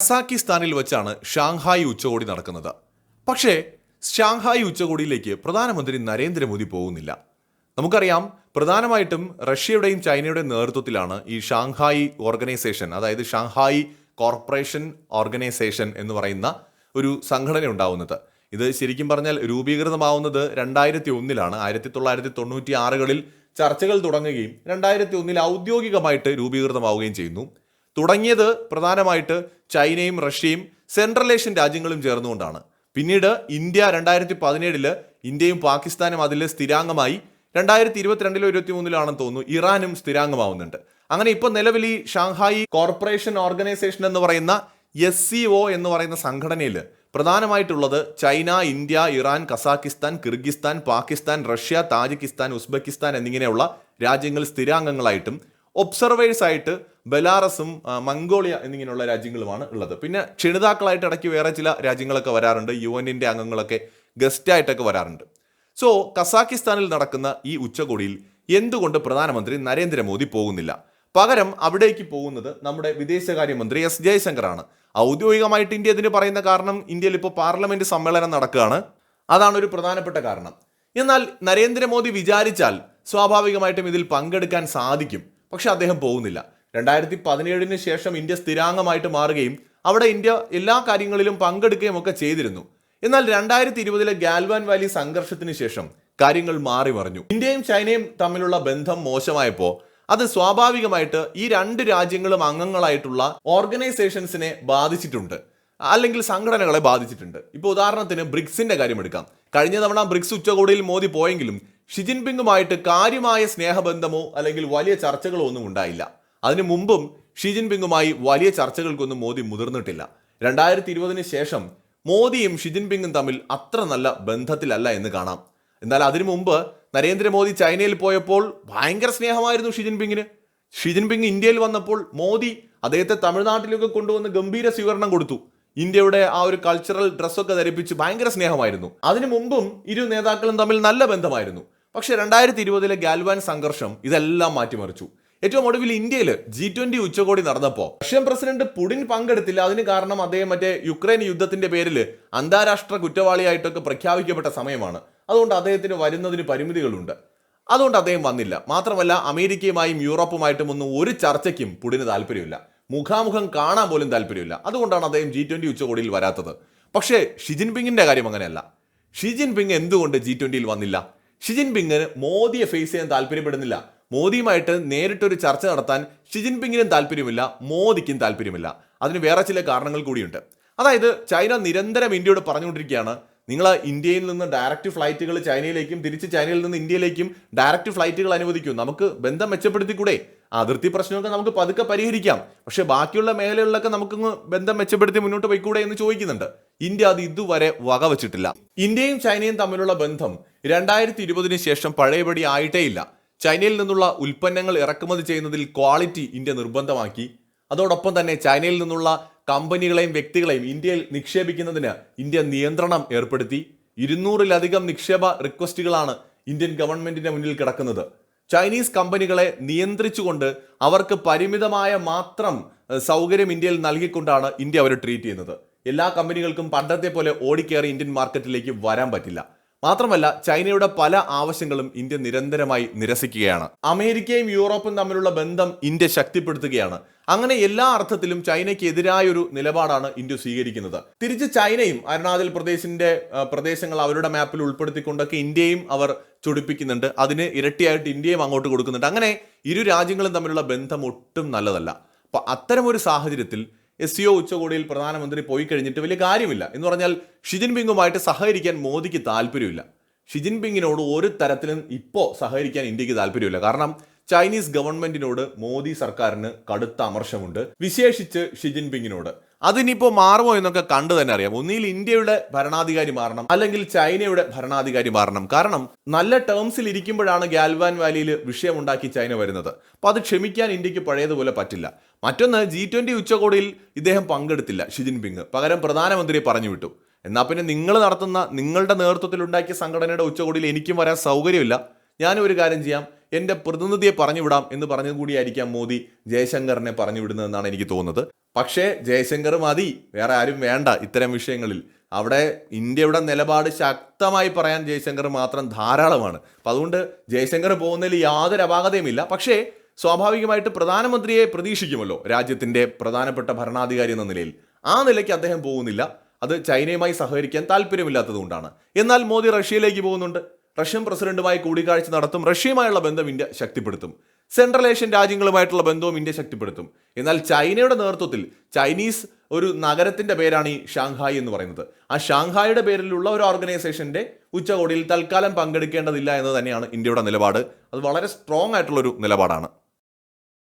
കസാക്കിസ്ഥാനിൽ വെച്ചാണ് ഷാങ്ഹായ് ഉച്ചകോടി നടക്കുന്നത്. പക്ഷേ ഷാങ്ഹായ് ഉച്ചകോടിയിലേക്ക് പ്രധാനമന്ത്രി നരേന്ദ്രമോദി പോകുന്നില്ല. നമുക്കറിയാം പ്രധാനമായിട്ടും റഷ്യയുടെയും ചൈനയുടെയും നേതൃത്വത്തിലാണ് ഈ ഷാങ്ഹായ് ഓർഗനൈസേഷൻ അതായത് ഷാങ്ഹായ് കോർപ്പറേഷൻ ഓർഗനൈസേഷൻ എന്ന് പറയുന്ന ഒരു സംഘടന ഉണ്ടാവുന്നത്. ഇത് ശരിക്കും പറഞ്ഞാൽ രൂപീകൃതമാവുന്നത് രണ്ടായിരത്തി ഒന്നിലാണ് ആയിരത്തി തൊള്ളായിരത്തി തൊണ്ണൂറ്റി ആറുകളിൽ ചർച്ചകൾ തുടങ്ങുകയും രണ്ടായിരത്തി ഒന്നിൽ ഔദ്യോഗികമായിട്ട് രൂപീകൃതമാവുകയും ചെയ്യുന്നു. തുടങ്ങിയത് പ്രധാനമായിട്ട് ചൈനയും റഷ്യയും സെൻട്രൽ ഏഷ്യൻ രാജ്യങ്ങളും ചേർന്നുകൊണ്ടാണ്. പിന്നീട് ഇന്ത്യ രണ്ടായിരത്തി പതിനേഴിൽ ഇന്ത്യയും പാകിസ്ഥാനും അതിൽ സ്ഥിരാംഗമായി. രണ്ടായിരത്തി ഇരുപത്തിരണ്ടിലോ ഇരുപത്തി മൂന്നിലാണെന്ന് തോന്നുന്നു ഇറാനും സ്ഥിരാംഗമാവുന്നുണ്ട്. അങ്ങനെ ഇപ്പോൾ നിലവിൽ ഈ ഷാങ്ഹായി കോർപ്പറേഷൻ ഓർഗനൈസേഷൻ എന്ന് പറയുന്ന എസ് സി ഒ എന്ന് പറയുന്ന സംഘടനയിൽ പ്രധാനമായിട്ടുള്ളത് China India Iran Kazakhstan Kyrgyzstan Pakistan Russia Tajikistan Uzbekistan എന്നിങ്ങനെയുള്ള രാജ്യങ്ങൾ സ്ഥിരാംഗങ്ങളായിട്ടും ഒബ്സർവേഴ്സ് ആയിട്ട് ബെലാറസും മംഗോളിയ എന്നിങ്ങനെയുള്ള രാജ്യങ്ങളുമാണ് ഉള്ളത്. പിന്നെ ക്ഷണിതാക്കളായിട്ട് ഇടയ്ക്ക് വേറെ ചില രാജ്യങ്ങളൊക്കെ വരാറുണ്ട്. യു എന്നിന്റെ അംഗങ്ങളൊക്കെ ഗസ്റ്റായിട്ടൊക്കെ വരാറുണ്ട്. സോ കസാക്കിസ്ഥാനിൽ നടക്കുന്ന ഈ ഉച്ചകോടിയിൽ എന്തുകൊണ്ട് പ്രധാനമന്ത്രി നരേന്ദ്രമോദി പോകുന്നില്ല? പകരം അവിടേക്ക് പോകുന്നത് നമ്മുടെ വിദേശകാര്യമന്ത്രി എസ് ജയശങ്കറാണ്. ഔദ്യോഗികമായിട്ട് ഇന്ത്യ ഇതിന് പറയുന്ന കാരണം ഇന്ത്യയിൽ ഇപ്പോൾ പാർലമെന്റ് സമ്മേളനം നടക്കുകയാണ്. അതാണ് ഒരു പ്രധാനപ്പെട്ട കാരണം. എന്നാൽ നരേന്ദ്രമോദി വിചാരിച്ചാൽ സ്വാഭാവികമായിട്ടും ഇതിൽ പങ്കെടുക്കാൻ സാധിക്കും. പക്ഷെ അദ്ദേഹം പോകുന്നില്ല. രണ്ടായിരത്തി പതിനേഴിന് ശേഷം ഇന്ത്യ സ്ഥിരാംഗമായിട്ട് മാറുകയും അവിടെ ഇന്ത്യ എല്ലാ കാര്യങ്ങളിലും പങ്കെടുക്കുകയും ഒക്കെ ചെയ്തിരുന്നു. എന്നാൽ രണ്ടായിരത്തി ഇരുപതിലെ ഗാൽവാൻ വാലി സംഘർഷത്തിന് ശേഷം കാര്യങ്ങൾ മാറി മറിഞ്ഞു. ഇന്ത്യയും ചൈനയും തമ്മിലുള്ള ബന്ധം മോശമായപ്പോൾ അത് സ്വാഭാവികമായിട്ട് ഈ രണ്ട് രാജ്യങ്ങളും അംഗങ്ങളായിട്ടുള്ള ഓർഗനൈസേഷൻസിനെ ബാധിച്ചിട്ടുണ്ട്. അല്ലെങ്കിൽ സംഘടനകളെ ബാധിച്ചിട്ടുണ്ട്. ഇപ്പോൾ ഉദാഹരണത്തിന് ബ്രിക്സിന്റെ കാര്യം എടുക്കാം. കഴിഞ്ഞ തവണ ബ്രിക്സ് ഉച്ചകോടിയിൽ മോദി പോയെങ്കിലും ഷി ജിൻപിങ്ങുമായിട്ട് കാര്യമായ സ്നേഹബന്ധമോ അല്ലെങ്കിൽ വലിയ ചർച്ചകളോ ഒന്നും ഉണ്ടായില്ല. അതിനു മുമ്പും ഷി ജിൻപിങ്ങുമായി വലിയ ചർച്ചകൾക്കൊന്നും മോദി മുതിർന്നിട്ടില്ല. രണ്ടായിരത്തി ഇരുപതിന് ശേഷം മോദിയും ഷി ജിൻപിങ്ങും തമ്മിൽ അത്ര നല്ല ബന്ധത്തിലല്ല എന്ന് കാണാം. എന്നാൽ അതിനു മുമ്പ് നരേന്ദ്രമോദി ചൈനയിൽ പോയപ്പോൾ ഭയങ്കര സ്നേഹമായിരുന്നു ഷി ജിൻപിങ്ങിന് ഷി ജിൻപിങ് ഇന്ത്യയിൽ വന്നപ്പോൾ മോദി അദ്ദേഹത്തെ തമിഴ്നാട്ടിലൊക്കെ കൊണ്ടുവന്ന് ഗംഭീര സ്വീകരണം കൊടുത്തു. ഇന്ത്യയുടെ ആ ഒരു കൾച്ചറൽ ഡ്രസ്സൊക്കെ ധരിപ്പിച്ച് ഭയങ്കര സ്നേഹമായിരുന്നു. അതിനു മുമ്പും ഇരു നേതാക്കളും തമ്മിൽ നല്ല ബന്ധമായിരുന്നു. പക്ഷെ രണ്ടായിരത്തി ഇരുപതിലെ ഗാൽവാൻ സംഘർഷം ഇതെല്ലാം മാറ്റിമറിച്ചു. ഏറ്റവും ഒടുവിൽ ഇന്ത്യയിൽ ജി ട്വന്റി ഉച്ചകോടി നടന്നപ്പോൾ റഷ്യൻ പ്രസിഡന്റ് പുടിൻ പങ്കെടുത്തില്ല. അതിന് കാരണം അദ്ദേഹം മറ്റേ യുക്രൈൻ യുദ്ധത്തിന്റെ പേരിൽ അന്താരാഷ്ട്ര കുറ്റവാളിയായിട്ടൊക്കെ പ്രഖ്യാപിക്കപ്പെട്ട സമയമാണ്. അതുകൊണ്ട് അദ്ദേഹത്തിന് വരുന്നതിന് പരിമിതികളുണ്ട്. അതുകൊണ്ട് അദ്ദേഹം വന്നില്ല. മാത്രമല്ല അമേരിക്കയുമായും യൂറോപ്പുമായിട്ടും ഒന്നും ഒരു ചർച്ചയ്ക്കും പുടിന് താല്പര്യമില്ല. മുഖാമുഖം കാണാൻ പോലും താല്പര്യമില്ല. അതുകൊണ്ടാണ് അദ്ദേഹം ജി ട്വന്റി ഉച്ചകോടിയിൽ വരാത്തത്. പക്ഷേ ഷി പിങ്ങിന്റെ കാര്യം അങ്ങനെയല്ല. ഷി ജിൻപിങ് എന്തുകൊണ്ട് ജി ട്വന്റിയിൽ വന്നില്ല? ഷി ജിൻപിങ്ങിന് മോദിയെ ഫേസ് ചെയ്യാൻ താല്പര്യപ്പെടുന്നില്ല. മോദിയുമായിട്ട് നേരിട്ടൊരു ചർച്ച നടത്താൻ ഷി ജിൻപിങ്ങിനും താല്പര്യമില്ല മോദിക്കും താല്പര്യമില്ല. അതിന് വേറെ ചില കാരണങ്ങൾ കൂടിയുണ്ട്. അതായത് ചൈന നിരന്തരം ഇന്ത്യയോട് പറഞ്ഞുകൊണ്ടിരിക്കുകയാണ്. നിങ്ങൾ ഇന്ത്യയിൽ നിന്ന് ഡയറക്റ്റ് ഫ്ലൈറ്റുകൾ ചൈനയിലേക്കും തിരിച്ച് ചൈനയിൽ നിന്ന് ഇന്ത്യയിലേക്കും ഡയറക്റ്റ് ഫ്ലൈറ്റുകൾ അനുവദിക്കും. നമുക്ക് ബന്ധം മെച്ചപ്പെടുത്തിക്കൂടെ? അതിർത്തി പ്രശ്നമൊക്കെ നമുക്ക് പതുക്കെ പരിഹരിക്കാം. പക്ഷെ ബാക്കിയുള്ള മേഖലകളിലൊക്കെ നമുക്കൊന്ന് ബന്ധം മെച്ചപ്പെടുത്തി മുന്നോട്ട് പോയിക്കൂടെ എന്ന് ചോദിക്കുന്നുണ്ട്. ഇന്ത്യ അത് ഇതുവരെ വകവച്ചിട്ടില്ല ഇന്ത്യയും ചൈനയും തമ്മിലുള്ള ബന്ധം രണ്ടായിരത്തി ഇരുപതിന് ശേഷം പഴയപടി ആയിട്ടേ ഇല്ല ചൈനയിൽ നിന്നുള്ള ഉൽപ്പന്നങ്ങൾ ഇറക്കുമതി ചെയ്യുന്നതിൽ ക്വാളിറ്റി ഇന്ത്യ നിർബന്ധമാക്കി. അതോടൊപ്പം തന്നെ ചൈനയിൽ നിന്നുള്ള കമ്പനികളെയും വ്യക്തികളെയും ഇന്ത്യയിൽ നിക്ഷേപിക്കുന്നതിന് ഇന്ത്യ നിയന്ത്രണം ഏർപ്പെടുത്തി. ഇരുന്നൂറിലധികം നിക്ഷേപ റിക്വസ്റ്റുകളാണ് ഇന്ത്യൻ ഗവൺമെന്റിന്റെ മുന്നിൽ കിടക്കുന്നത്. ചൈനീസ് കമ്പനികളെ നിയന്ത്രിച്ചുകൊണ്ട് അവർക്ക് പരിമിതമായ മാത്രം സൗകര്യം ഇന്ത്യയിൽ നൽകിക്കൊണ്ടാണ് ഇന്ത്യ അവരെ ട്രീറ്റ് ചെയ്യുന്നത്. എല്ലാ കമ്പനികൾക്കും പണ്ടത്തെ പോലെ ഓടിക്കേറി ഇന്ത്യൻ മാർക്കറ്റിലേക്ക് വരാൻ പറ്റില്ല. മാത്രമല്ല ചൈനയുടെ പല ആവശ്യങ്ങളും ഇന്ത്യ നിരന്തരമായി നിരസിക്കുകയാണ്. അമേരിക്കയും യൂറോപ്പും തമ്മിലുള്ള ബന്ധം ഇന്ത്യ ശക്തിപ്പെടുത്തുകയാണ്. അങ്ങനെ എല്ലാ അർത്ഥത്തിലും ചൈനയ്ക്ക് എതിരായൊരു നിലപാടാണ് ഇന്ത്യ സ്വീകരിക്കുന്നത്. തിരിച്ച് ചൈനയും അരുണാചൽ പ്രദേശിന്റെ പ്രദേശങ്ങൾ അവരുടെ മാപ്പിൽ ഉൾപ്പെടുത്തിക്കൊണ്ടൊക്കെ ഇന്ത്യയും അവർ ചൊടിപ്പിക്കുന്നുണ്ട്. അതിന് ഇരട്ടിയായിട്ട് ഇന്ത്യയും അങ്ങോട്ട് കൊടുക്കുന്നുണ്ട്. അങ്ങനെ ഇരു രാജ്യങ്ങളും തമ്മിലുള്ള ബന്ധം ഒട്ടും നല്ലതല്ല. അപ്പൊ അത്തരമൊരു സാഹചര്യത്തിൽ എസ് സി ഒ ഉച്ചകോടിയിൽ പ്രധാനമന്ത്രി പോയി കഴിഞ്ഞിട്ട് വലിയ കാര്യമില്ല. എന്ന് പറഞ്ഞാൽ ഷിജിൻ പിങ്ങുമായിട്ട് സഹകരിക്കാൻ മോദിക്ക് താല്പര്യമില്ല. ഷിജിൻ പിങ്ങിനോട് ഒരു തരത്തിലും ഇപ്പോൾ സഹകരിക്കാൻ ഇന്ത്യയ്ക്ക് താല്പര്യമില്ല. കാരണം ചൈനീസ് ഗവൺമെന്റിനോട് മോദി സർക്കാരിന് കടുത്ത അമർഷമുണ്ട് വിശേഷിച്ച് ഷി ജിൻപിങ്ങിനോട്. അതിനിപ്പോൾ മാറുമോ എന്നൊക്കെ കണ്ടു തന്നെ അറിയാം. ഒന്നിൽ ഇന്ത്യയുടെ ഭരണാധികാരി മാറണം അല്ലെങ്കിൽ ചൈനയുടെ ഭരണാധികാരി മാറണം. കാരണം നല്ല ടേംസിൽ ഇരിക്കുമ്പോഴാണ് ഗാൽവാൻ വാലിയിൽ വിഷയമുണ്ടാക്കി ചൈന വരുന്നത്. അപ്പോൾ അത് ക്ഷമിക്കാൻ ഇന്ത്യയ്ക്ക് പഴയതുപോലെ പറ്റില്ല. മറ്റൊന്ന് ജി ട്വന്റി ഉച്ചകോടിയിൽ ഇദ്ദേഹം പങ്കെടുത്തില്ല ഷി ജിൻപിങ്. പകരം പ്രധാനമന്ത്രിയെ പറഞ്ഞു വിട്ടു. എന്നാൽ പിന്നെ നിങ്ങൾ നടത്തുന്ന നിങ്ങളുടെ നേതൃത്വത്തിൽ ഉണ്ടാക്കിയ സംഘടനയുടെ ഉച്ചകോടിയിൽ എനിക്കും വരാൻ സൗകര്യമില്ല. ഞാനും ഒരു കാര്യം ചെയ്യാം. എന്റെ പ്രതിനിധിയെ പറഞ്ഞു വിടാം എന്ന് പറഞ്ഞു കൂടിയായിരിക്കാം മോദി ജയശങ്കറിനെ പറഞ്ഞുവിടുന്നതെന്നാണ് എനിക്ക് തോന്നുന്നത്. പക്ഷേ ജയശങ്കർ മതി. വേറെ ആരും വേണ്ട ഇത്തരം വിഷയങ്ങളിൽ. അവിടെ ഇന്ത്യയുടെ നിലപാട് ശക്തമായി പറയാൻ ജയശങ്കർ മാത്രം ധാരാളമാണ്. അപ്പം അതുകൊണ്ട് ജയശങ്കർ പോകുന്നതിൽ യാതൊരു അപാകതയുമില്ല. പക്ഷേ സ്വാഭാവികമായിട്ട് പ്രധാനമന്ത്രിയെ പ്രതീക്ഷിക്കുമല്ലോ രാജ്യത്തിന്റെ പ്രധാനപ്പെട്ട ഭരണാധികാരി എന്ന നിലയിൽ. ആ നിലയ്ക്ക് അദ്ദേഹം പോകുന്നില്ല. അത് ചൈനയുമായി സഹകരിക്കാൻ താല്പര്യമില്ലാത്തതുകൊണ്ടാണ്. എന്നാൽ മോദി റഷ്യയിലേക്ക് പോകുന്നുണ്ട്. റഷ്യൻ പ്രസിഡന്റുമായി കൂടിക്കാഴ്ച നടത്തും റഷ്യയുമായുള്ള ബന്ധം ഇന്ത്യ ശക്തിപ്പെടുത്തും. സെൻട്രൽ ഏഷ്യൻ രാജ്യങ്ങളുമായിട്ടുള്ള ബന്ധവും ഇന്ത്യ ശക്തിപ്പെടുത്തും. എന്നാൽ ചൈനയുടെ നേതൃത്വത്തിൽ ചൈനീസ് ഒരു നഗരത്തിന്റെ പേരാണ് ഈ ഷാങ്ഹായ് എന്ന് പറയുന്നത്. ആ ഷാങ്ഹായുടെ പേരിലുള്ള ഒരു ഓർഗനൈസേഷന്റെ ഉച്ചകോടിയിൽ തൽക്കാലം പങ്കെടുക്കേണ്ടതില്ല എന്ന് തന്നെയാണ് ഇന്ത്യയുടെ നിലപാട്. അത് വളരെ സ്ട്രോങ് ആയിട്ടുള്ള ഒരു നിലപാടാണ്.